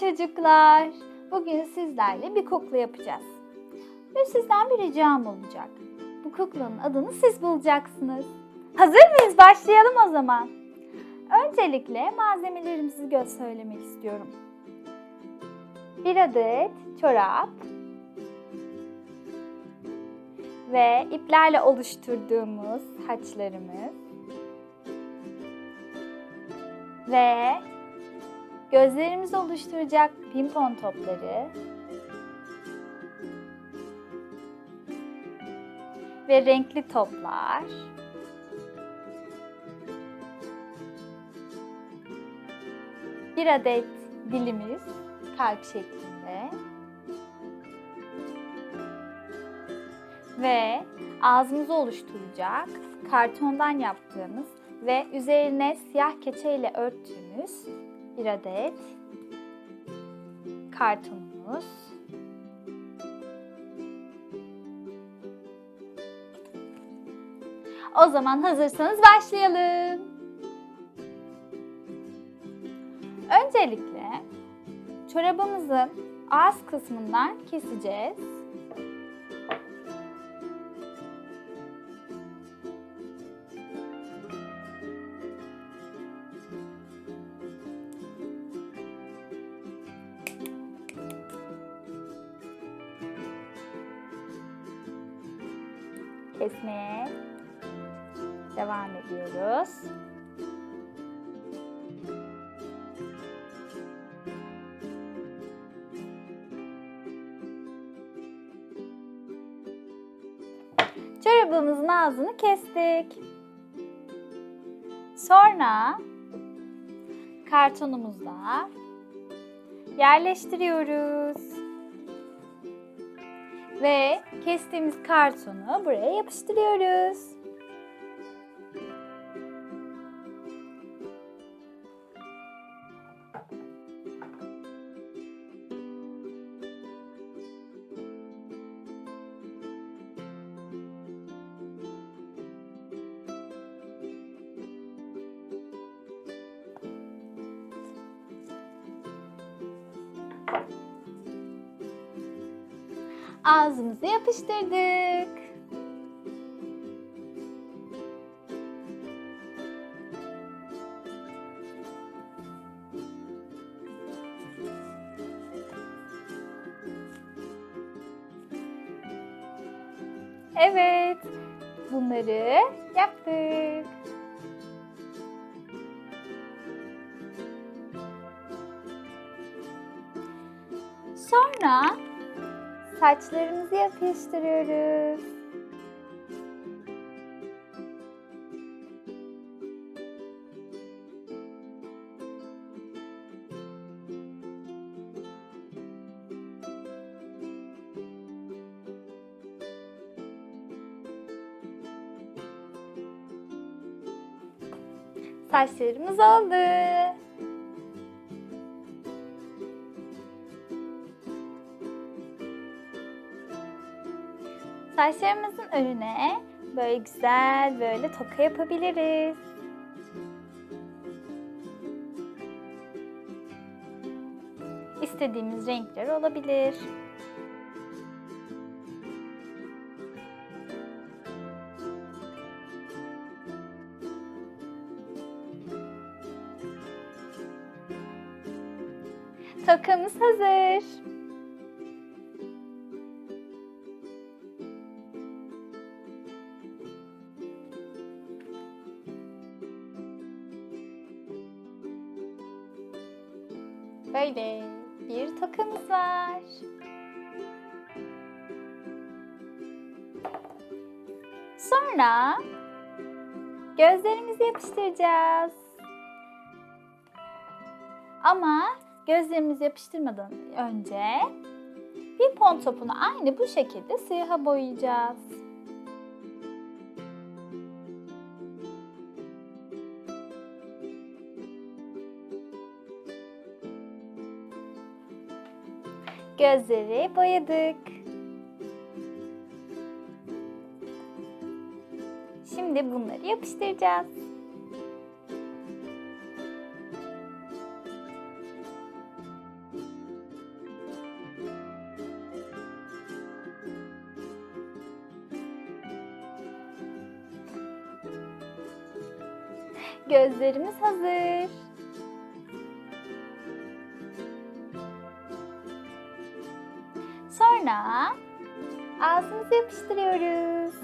Çocuklar. Bugün sizlerle bir kukla yapacağız. Ve sizden bir ricam olacak. Bu kuklanın adını siz bulacaksınız. Hazır mıyız? Başlayalım o zaman. Öncelikle malzemelerimizi göz söylemek istiyorum. Bir adet çorap ve iplerle oluşturduğumuz haçlarımız ve gözlerimizi oluşturacak pimpon topları. Ve renkli toplar. Bir adet dilimiz kalp şeklinde. Ve ağzımızı oluşturacak kartondan yaptığımız ve üzerine siyah keçeyle örttüğümüz bir adet kartonumuz. O zaman hazırsanız başlayalım. Öncelikle çorabımızın ağız kısmından keseceğiz. Kesmeye devam ediyoruz. Çorabımızın ağzını kestik. Sonra kartonumuzda yerleştiriyoruz. Ve kestiğimiz kartonu buraya yapıştırıyoruz. Ağzımızı yapıştırdık. Evet, bunları yaptık. Sonra saçlarımızı yapıştırıyoruz. Saçlarımız oldu. Saçlarımızın önüne böyle güzel böyle toka yapabiliriz. İstediğimiz renkler olabilir. Tokamız hazır. Böyle bir tokamız var. Sonra gözlerimizi yapıştıracağız. Ama gözlerimizi yapıştırmadan önce bir pon topunu aynı bu şekilde siyaha boyayacağız. Gözleri boyadık. Şimdi bunları yapıştıracağız. Gözlerimiz hazır. Sonra ağzımıza yapıştırıyoruz.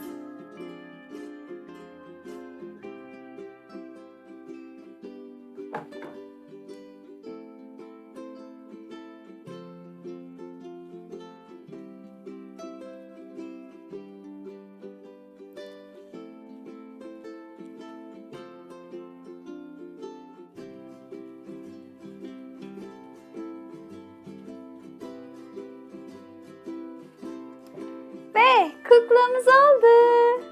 Kuklamız oldu.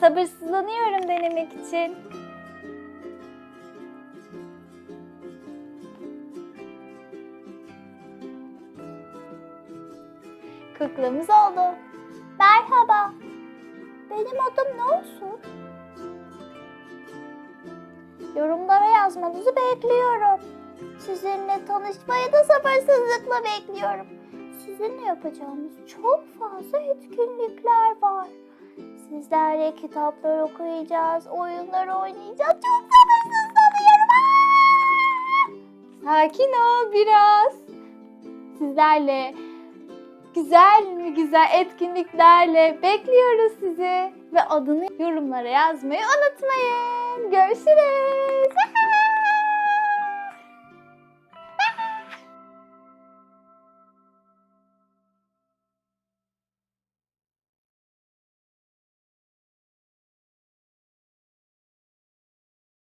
Sabırsızlanıyorum denemek için. Kuklamız oldu. Merhaba. Benim adım ne olsun? Yorumlara yazmanızı bekliyorum. Sizinle tanışmayı da sabırsızlıkla bekliyorum. Sizinle yapacağımız çok fazla etkinlikler var. Sizlerle kitaplar okuyacağız, oyunlar oynayacağız. Çok sabırsızlanıyorum. Sakin ol biraz. Sizlerle güzel mi güzel etkinliklerle bekliyoruz sizi. Ve adını yorumlara yazmayı unutmayın. Görüşürüz.